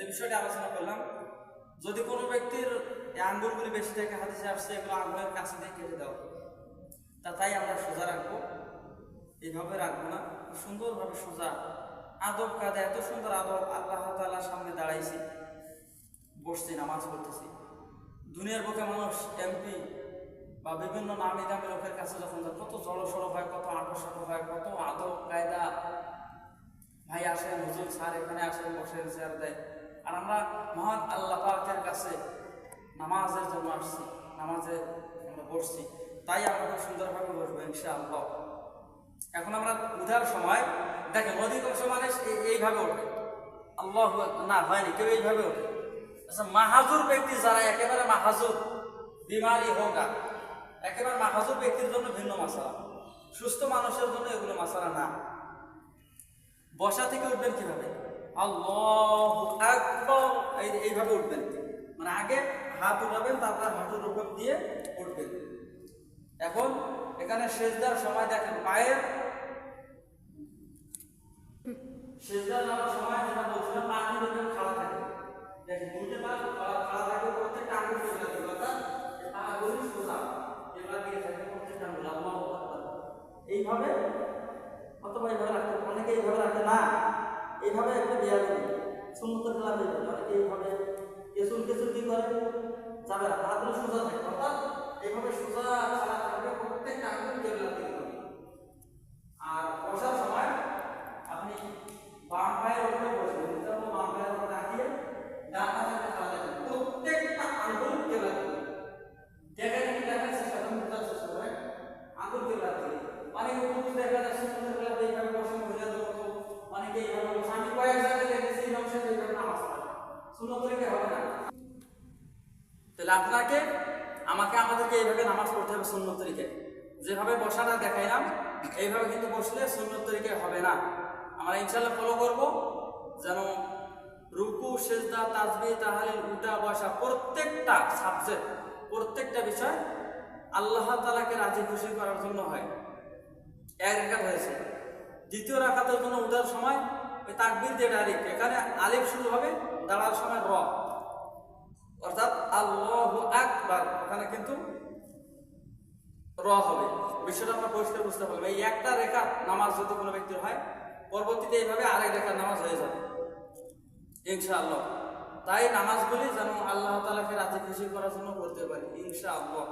যে বিষয়টি আলোচনা করলাম। যদি কোনো ব্যক্তির আঙ্গুলগুলি বেশি থেকে হাদিসে আসছে, এগুলো আঙ্গুলের কাছে দিয়ে কেটে দাও। তা তাই আমরা সোজা রাখব। এইভাবে রাখব না। সুন্দরভাবে সোজা। আদব কাদে এত সুন্দর আদব আল্লাহ তাল্লাহ সামনে দাঁড়াইছি। বসছি, নামাজ পড়তেছি। দুনিয়ার বুকে মানুষ এমপি বা বিভিন্ন নামি দামি লোকের কাছে যখন কত জড়সড় হয়, কত আঁটো হয়, কত আদব কায়দা। ভাই আসেন, হুজুর স্যার এখানে আসেন, বসেন, স্যার দেয়। আর আমরা মহান আল্লাহ পাকের কাছে নামাজের জন্য আসছি, নামাজে আমরা বসছি তাই আমরা খুব সুন্দরভাবে বসবো ইনশাআল্লাহ। এখন আমরা উঠার সময়, দেখেন অধিকাংশ মানুষ এইভাবে ওঠে। আল্লাহ না, হয়নি, কেউ এইভাবে ওঠে। আচ্ছা মাহাজুর ব্যক্তি যারা একেবারে মাহাজুর, বিমারি হোক আর, একেবারে মাহাজুর ব্যক্তির জন্য ভিন্ন মশালা সুস্থ মানুষের জন্য এগুলো মশালা না। বসা থেকে উঠবেন কীভাবে? আল্লাহ এইভাবে উঠবেন। মানে আগে হাত উঠাবেন, তারপর হাঁটুর উপর দিয়ে উঠবেন। এখন এখানে সেজদার সময় দেখেন, পায়ের সময় থাকে। এগুলা দিয়ে এইভাবে, অথবা এইভাবে রাখতে। অনেকে এইভাবে রাখে না। এইভাবে একটা বিয়া করি সুন্নত খেলা যাবে অনেকে এইভাবে কেসুল কেসুল কি করে? যাবে হাতগুলো সোজা থাকে অর্থাৎ এইভাবে সোজা থাকবে প্রত্যেকটা হবে। আর বসার সময় আপনি বাম পায়ের উপরে বসবেন যেমন বাম পায়ের উপরে রাখিয়ে ডান পাশে খেলা দেবেন প্রত্যেকটা আঙুল কেবলা দিকে দেখেন কি দেখার চেষ্টা করুন, বোঝার চেষ্টা অনেকে দেখা যাচ্ছে এইভাবে বসে মহিলাদের মতো অনেকে এইভাবে বসে আমি কয়েক জায়গায় দেখেছি এই অংশে এইভাবে নামাজ পড়ে সুন্দর তরিকে হবে না? তাহলে আপনাকে, আমাকে, আমাদেরকে এইভাবে নামাজ পড়তে হবে সুন্নত তরিকে যেভাবে বসাটা দেখাইলাম, এইভাবে কিন্তু বসলে সুন্নত তরিকে হবে না। আমরা ইনশাল্লাহ ফলো করব। যেন রুকু, সেজদা তাজবি তাহলে উঠা বসা প্রত্যেকটা সাবজেক্ট প্রত্যেকটা বিষয় আল্লাহ তালাকে রাজি, খুশি করার জন্য হয়। এক রেখাত হয়েছে। দ্বিতীয় রাখাতের জন্য উঠার সময় ওই তাকবির দিয়ে ডাইরেক্ট এখানে আলিফ শুরু হবে দাঁড়ার সময় র অর্থাৎ আল্লাহ আকবার, ওখানে কিন্তু র হবে। বিষয়টা আমরা পরিষ্কার বুঝতে পারব এই একটা রেখা নামাজ যদি কোনো ব্যক্তির হয়, পরবর্তীতে এইভাবে আরেক রেখার নামাজ হয়ে যাবে। ইনশাআল্লাহ। তাই নামাজগুলি যেন আল্লাহ তালাকে রাজি খুশি করার জন্য করতে পারি। ইনশাআল্লাহ।